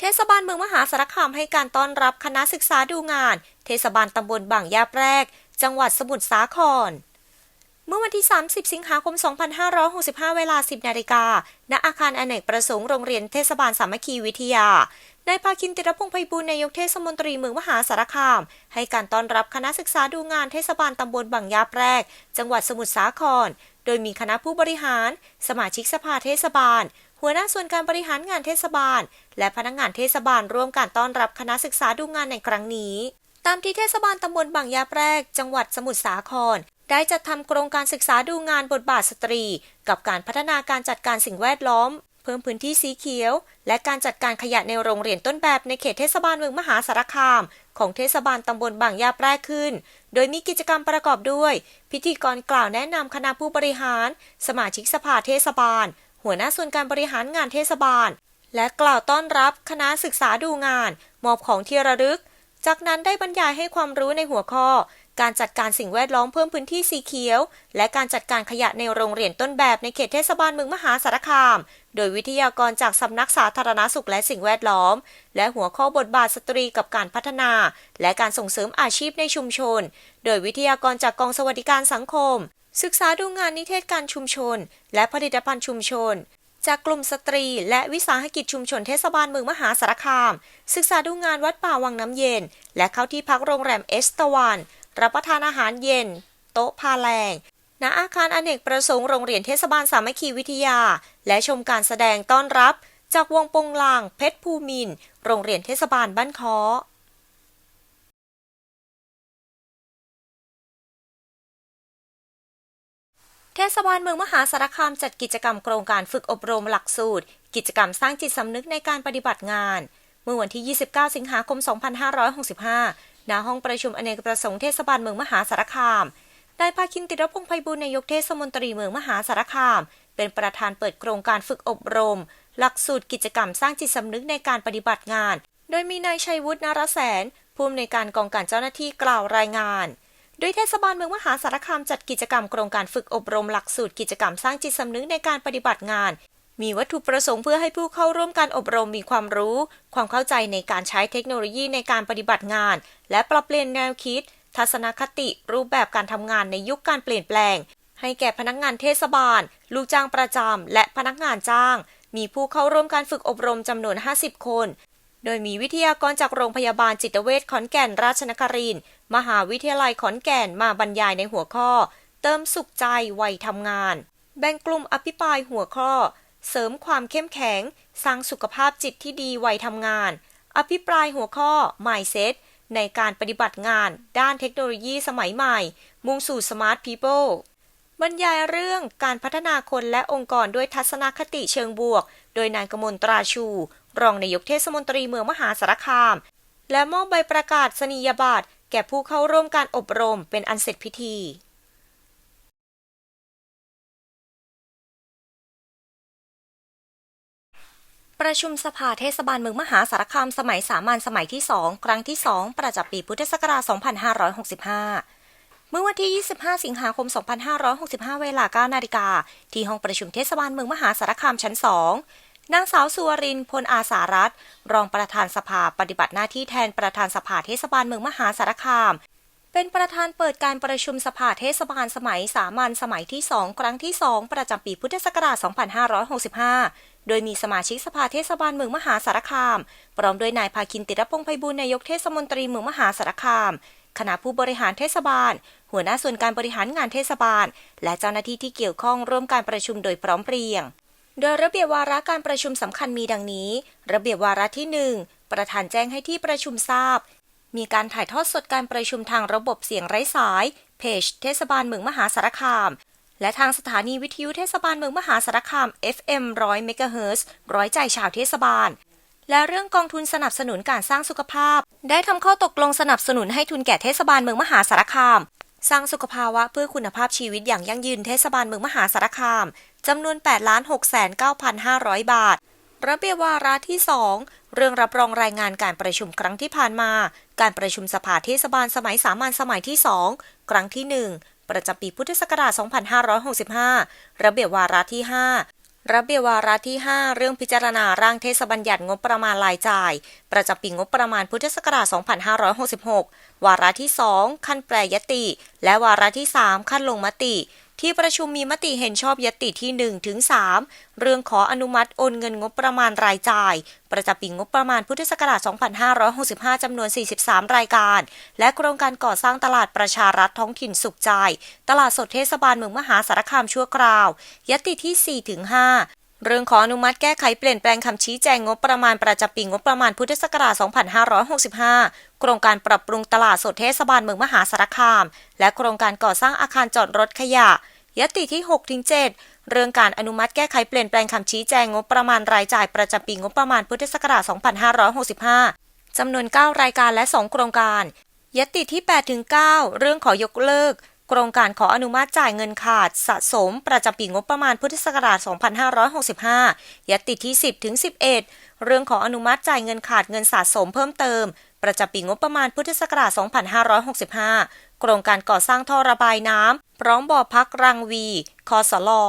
เทศบาลเมืองมหาสารคามให้การต้อนรับคณะศึกษาดูงาน เทศบาลตำบลบางยาแพรก จังหวัดสมุทรสาคร เมื่อวันที่ 30 สิงหาคม 2565 เวลา 10 นาฬิกา ณ อาคารอเนกประสงค์โรงเรียนเทศบาลสามัคคีวิทยา นายภาคินติรพงษ์ไพบูลนายกเทศมนตรีเมืองมหาสารคาม ให้การต้อนรับคณะศึกษาดูงานเทศบาลตำบลบางยาแพรก จังหวัดสมุทรสาคร โดยมีคณะผู้บริหาร สมาชิกสภาเทศบาล หัวหน้าส่วนการบริหารงานเทศบาล และพนักงานเทศบาลร่วมการต้อนรับคณะศึกษาดูงานในครั้งนี้ ตามที่เทศบาลตำบลบางยาแพรก จังหวัดสมุทรสาคร ได้จัดทำโครงการศึกษาดูงานบทบาทสตรี กับการพัฒนาการจัดการสิ่งแวดล้อม เพิ่มพื้นที่สีเขียว และการจัดการขยะในโรงเรียนต้นแบบในเขตเทศบาลเมืองมหาสารคาม ของเทศบาลตำบลบางยาแพรกขึ้น โดยมีกิจกรรมประกอบด้วย พิธีกรกล่าวแนะนำคณะผู้บริหาร สมาชิกสภาเทศบาล หัวหน้าส่วนการบริหารงานเทศบาล และกล่าวต้อนรับคณะศึกษาดูงาน มอบของที่ระลึก จากนั้นได้บรรยายให้ความรู้ในหัวข้อ การจัดการสิ่งแวดล้อมเพิ่มพื้นที่สีเขียว และการจัดการขยะในโรงเรียนต้นแบบในเขตเทศบาลเมืองมหาสารคาม โดยวิทยากรจากสำนักสาธารณสุขและสิ่งแวดล้อม และหัวข้อบทบาทสตรีกับการพัฒนา และการส่งเสริมอาชีพในชุมชน โดยวิทยากรจากกองสวัสดิการสังคม ศึกษาดูงานนิเทศการชุมชน และผลิตภัณฑ์ชุมชน จากกลุ่มสตรี และวิสาหกิจชุมชนเทศบาลเมืองมหาสารคาม ศึกษาดูงานวัดป่าวังน้ำเย็น และเข้าที่พักโรงแรมเอสตวัน รับประทานอาหารเย็น โต๊ะพาแรงณอาคารอเนกประสงค์โรงเรียนเทศบาลสามัคคีวิทยา และชมการแสดงต้อนรับ จากวงปงลาง เพชรภูมิน โรงเรียนเทศบาลบ้านค้อ เทศบาลเมืองมหาสารคามจัดกิจกรรมโครงการฝึกอบรมหลักสูตร กิจกรรมสร้างจิตสำนึกในการปฏิบัติงาน เมื่อวันที่ 29 สิงหาคม 2565 ณ ห้องประชุมอเนกประสงค์เทศบาลเมืองมหาสารคามนายภาคินติรพงษ์ไพบูลนายกเทศมนตรีเมืองมหาสารคาม เป็นประธานเปิดโครงการฝึกอบรม หลักสูตรกิจกรรมสร้างจิตสำนึกในการปฏิบัติงาน โดยมีนายชัยวุฒินารแสนผู้อำนวยการกองการเจ้าหน้าที่กล่าวรายงาน โดยเทศบาลเมืองมหาสารคามจัดกิจกรรมโครงการฝึกอบรมหลักสูตรกิจกรรมสร้างจิตสำนึกในการปฏิบัติงาน มีวัตถุประสงค์เพื่อให้ผู้เข้าร่วมการอบรมมีความรู้ ความเข้าใจในการใช้เทคโนโลยีในการปฏิบัติงาน และปรับเปลี่ยนแนวคิด ทัศนคติ รูปแบบการทำงานในยุคการเปลี่ยนแปลง ให้แก่พนักงานเทศบาล ลูกจ้างประจำและพนักงานจ้าง มีผู้เข้าร่วมการฝึกอบรมจำนวน 50 คน โดยมีวิทยากรจากโรงพยาบาลจิตเวชขอนแก่นราชนครินทร์ มหาวิทยาลัยขอนแก่นมาบรรยายในหัวข้อ เติมสุขใจวัยทำงาน แบ่งกลุ่มอภิปรายหัวข้อ เสริมความเข้มแข็ง สร้างสุขภาพจิตที่ดีวัยทำงาน อภิปรายหัวข้อ Mindset ในการปฏิบัติงาน ด้านเทคโนโลยีสมัยใหม่ มุ่งสู่ Smart People บรรยายเรื่องการพัฒนาคนและองค์กรด้วยทัศนคติเชิงบวก โดยนายกมลตราชู รองนายกเทศมนตรีเมืองมหาสารคาม และมอบใบประกาศนียบัตร แก่ผู้เข้าร่วมการอบรมเป็นอันเสร็จพิธีประชุมสภาเทศบาลเมืองมหาสารคามสมัยสามัญสมัยที่ 2 ครั้งที่ 2 ประจำปีพุทธศักราช 2565 เมื่อวันที่ 25 สิงหาคม 2565 เวลา9นาฬิกา ที่ห้องประชุมเทศบาลเมืองมหาสารคามชั้น 2 นางสาวสุวรินพลอาสารัตรองประธานสภาปฏิบัติหน้าที่แทนประธานสภาเทศบาลเมืองมหาสารคาม เป็นประธานเปิดการประชุมสภาเทศบาลสมัยสามัญสมัยที่ 2 ครั้งที่ 2 ประจำปีพุทธศักราช 2565 โดยมีสมาชิกสภาเทศบาลเมืองมหาสารคาม พร้อมด้วยนายภาคินติรพงษ์ไพบูลนายกเทศมนตรีเมืองมหาสารคามคณะผู้บริหารเทศบาล หัวหน้าส่วนการบริหารงานเทศบาล และเจ้าหน้าที่ที่เกี่ยวข้องร่วมการประชุมโดยพร้อมเพรียง โดยระเบียบวาระการประชุมสำคัญมีดังนี้ ระเบียบวาระที่ 1 ประธานแจ้งให้ที่ประชุมทราบ มีการถ่ายทอดสดการประชุมทางระบบเสียงไร้สาย เพจ เทศบาลเมืองมหาสารคาม และทางสถานีวิทยุเทศบาลเมืองมหาสารคาม FM 100 เมกะเฮิร์ร้อยใจชาวเทศบาล และเรื่องกองทุนสนับสนุนการสร้างสุขภาพ ได้ทำข้อตกลงสนับสนุนให้ทุนแก่เทศบาลเมืองมหาสารคาม สร้างสุขภาวะเพื่อคุณภาพชีวิตอย่างยั่งยืนเทศบาลเมืองมหาสารคามจำนวน8 6 9 5 0 0 บาท ระเบียบวาระที่ 2 เรื่องรับรองรายงานการประชุมครั้งที่ผ่านมา การประชุมสภาเทศบาลสมัยสามัญสมัยที่ 2 ครั้งที่ 1 ประจำปีพุทธศักราช 2565 ระเบียบวาระที่ 5 ระเบียบวาระที่ 5 เรื่องพิจารณาร่างเทศบัญญัติงบประมาณรายจ่าย ประจำปีงบประมาณพุทธศักราช 2566 วาระที่ 2 ขั้นแปรยติ และวาระที่ 3 ขั้นลงมติ ที่ประชุมมีมติเห็นชอบยติที่ 1 ถึง 3 เรื่องขออนุมัติโอนเงินงบประมาณรายจ่าย ประจำปีงบประมาณพุทธศักราช 2565 จำนวน 43 รายการ และโครงการก่อสร้างตลาดประชารัฐท้องถิ่นสุขใจ ตลาดสดเทศบาลเมืองมหาสารคามชั่วคราว ยติที่ 4 ถึง 5 เรื่องขออนุมัติแก้ไขเปลี่ยนแปลงคำชี้แจงงบประมาณประจำปีงบประมาณพุทธศักราช 2565 โครงการปรับปรุงตลาดสดเทศบาลเมืองมหาสารคาม และโครงการก่อสร้างอาคารจอดรถขยะ ยติที่6ถึง7เรื่องการอนุมัติแก้ไขเปลี่ยนแปลงคำชี้แจงงบประมาณรายจ่ายประจำปีงบประมาณพุทธศักราช 2565 จำนวน 9 รายการและ 2 โครงการ ยติที่8ถึง9เรื่องขอยกเลิก โครงการขออนุมัติจ่ายเงินขาดสะสมประจำปีงบประมาณพุทธศักราช 2565 ยติที่ 10 ถึง 11 เรื่องขออนุมัติจ่ายเงินขาดเงินสะสมเพิ่มเติม ประจำปีงบประมาณพุทธศักราช 2565 โครงการก่อสร้างท่อระบายน้ำพร้อมบ่อพักรังวี คอสลอ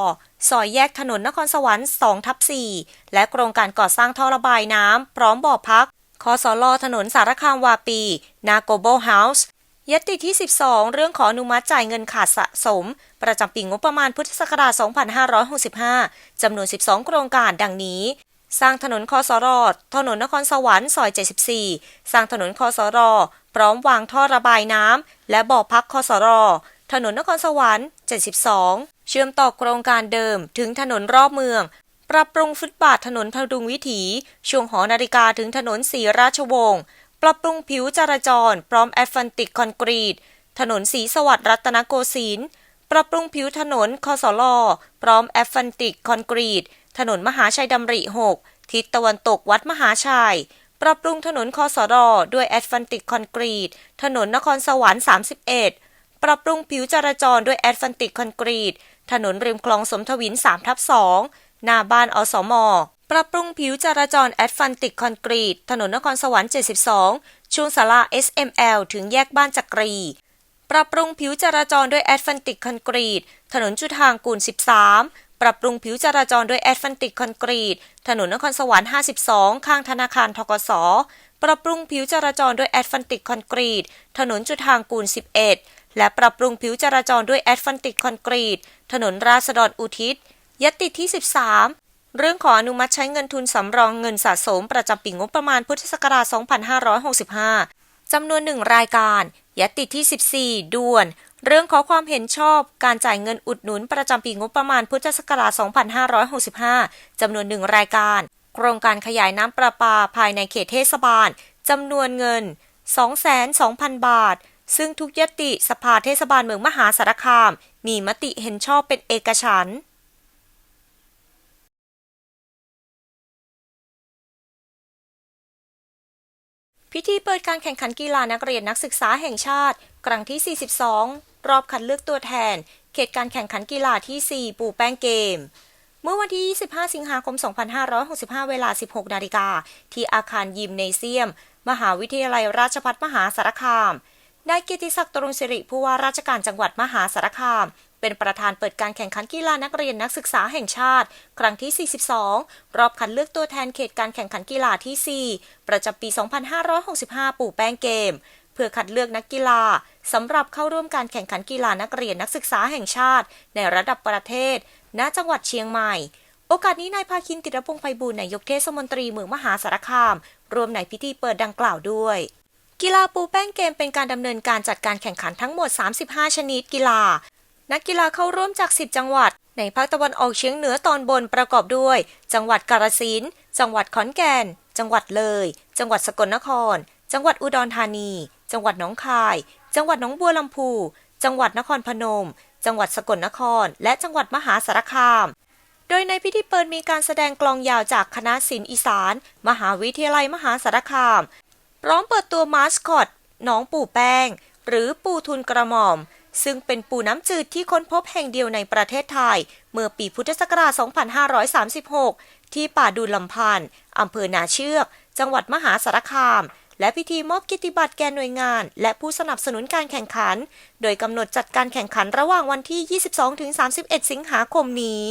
ซอยแยกถนนนครสวรรค์2ทับ4และโครงการก่อสร้างท่อระบายน้ำพร้อมบ่อพักคอสลอถนนสารคามวาปี นาโกโบเฮาส์ ยติที่ 12 เรื่องขออนุมัติจ่ายเงินขาดสะสม ประจำปีงบประมาณพุทธศักราช 2565 จำนวน 12 โครงการดังนี้ สร้างถนนคอสรอถนนนครสวรรค์ซอย 74 สร้างถนนคอสรอพร้อมวางท่อระบายน้ำและบ่อพักคอสรอถนนนครสวรรค์ 72 เชื่อมต่อโครงการเดิมถึงถนนรอบเมือง ปรับปรุงฟุตบาทถนนพดุงวิถี ช่วงหอนาฬิกาถึงถนนสีราชวงศ์ ปรับปรุงผิวจราจร พร้อมแอสฟันติกคอนกรีต ถนนสีสวัสดิ์รัตนโกสินทร์ ปรับปรุงผิวถนนคอสลอพร้อมแอสฟันติกคอนกรีต ถนนมหาชัยดำริ 6 ทิศตะวันตกวัดมหาชัย ปรับปรุงถนนคอสรอด้วยแอสฟันติกคอนกรีต ถนนนครสวรรค์ 31 ปรับปรุงผิวจราจรด้วยแอสฟันติกคอนกรีต ถนนริมคลองสมทวิน3ทับ2หน้าบ้านอสม ปรับปรุงผิวจราจรแอสฟันติกคอนกรีต ถนนนครสวรรค์ 72 ช่วงศาลา SML ถึงแยกบ้านจักรี ปรับปรุงผิวจราจรด้วยแอสฟันติกคอนกรีต ถนนจุทางกูล 13 ปรับปรุงผิวจราจรด้วยแอสฟันติกคอนกรีต ถนนนครสวรรค์ 52 ข้างธนาคารทกส ปรับปรุงผิวจราจรด้วยแอสฟันติกคอนกรีต ถนนจุทางกูล 11 และปรับปรุงผิวจราจรด้วยแอสฟันติกคอนกรีต ถนนราษฎรอุทิศ ยติที่ 13 เรื่องขออนุมัติใช้เงินทุนสำรองเงินสะสมประจำปีงบประมาณพุทธศักราช 2565 จำนวนหนึ่งรายการยติที่ 14 ด่วน เรื่องขอความเห็นชอบการจ่ายเงินอุดหนุนประจำปีงบประมาณพุทธศักราช 2565 จำนวนหนึ่งรายการ โครงการขยายน้ำประปาภายในเขตเทศบาล จำนวนเงิน202,000 บาท ซึ่งทุกยติสภาเทศบาลเมืองมหาสารคาม มีมติเห็นชอบเป็นเอกฉันท์ พิธีเปิดการแข่งขันกีฬานักเรียนนักศึกษาแห่งชาติ ครั้งที่ 42 รอบคัดเลือกตัวแทน เขตการแข่งขันกีฬาที่ 4 ปู่แป้งเกม เมื่อวันที่ 25 สิงหาคม 2565 เวลา 16 นาฬิกา ที่อาคารยิมเนเซียม มหาวิทยาลัยราชภัฏมหาสารคาม นายกิติศักดิ์ตรุงสิริผู้ว่าราชการจังหวัดมหาสารคาม เป็นประธานเปิดการแข่งขันกีฬานักเรียนนักศึกษาแห่งชาติ ครั้งที่ 42 รอบคัดเลือกตัวแทนเขตการแข่งขันกีฬาที่ 4 ประจำปี 2565 ปู่แป้งเกม เพื่อคัดเลือกนักกีฬาสำหรับเข้าร่วมการแข่งขันกีฬานักเรียนนักศึกษาแห่งชาติ ในระดับประเทศ ณ จังหวัดเชียงใหม่โอกาสนี้นายภาคินติรพงษ์ไพบูลนายกเทศมนตรีเมืองมหาสารคาม รวมในพิธีเปิดดังกล่าวด้วย กีฬาปูแป้งเกมเป็นการดำเนินการจัดการแข่งขันทั้งหมด 35 ชนิดกีฬา นักกีฬาเข้าร่วมจาก 10 จังหวัด ในภาคตะวันออกเฉียงเหนือตอนบนประกอบด้วย จังหวัดกาฬสินจังหวัดขอนแก่น จังหวัดเลย จังหวัดสกลนคร จังหวัดอุดรธานี จังหวัดหนองคาย จังหวัดหนองบัวลำพู จังหวัดนครพนม จังหวัดสกลนคร และจังหวัดมหาสารคาม โดยในพิธีเปิดมีการแสดงกลองยาวจากคณะศิลป์อีสาน มหาวิทยาลัยมหาสารคาม พร้อมเปิดตัวมาสคอตน้องปู่แป้ง หรือปู่ทุนกระหม่อม ซึ่งเป็นปูน้ำจืดที่ค้นพบแห่งเดียวในประเทศไทย เมื่อปีพุทธศักราช 2536 ที่ป่าดูลำพันธ์อำเภอนาเชือก จังหวัดมหาสารคาม และพิธีมอบกิตติบัตรแก่หน่วยงาน และผู้สนับสนุนการแข่งขัน โดยกำหนดจัดการแข่งขันระหว่างวันที่ 22-31 สิงหาคมนี้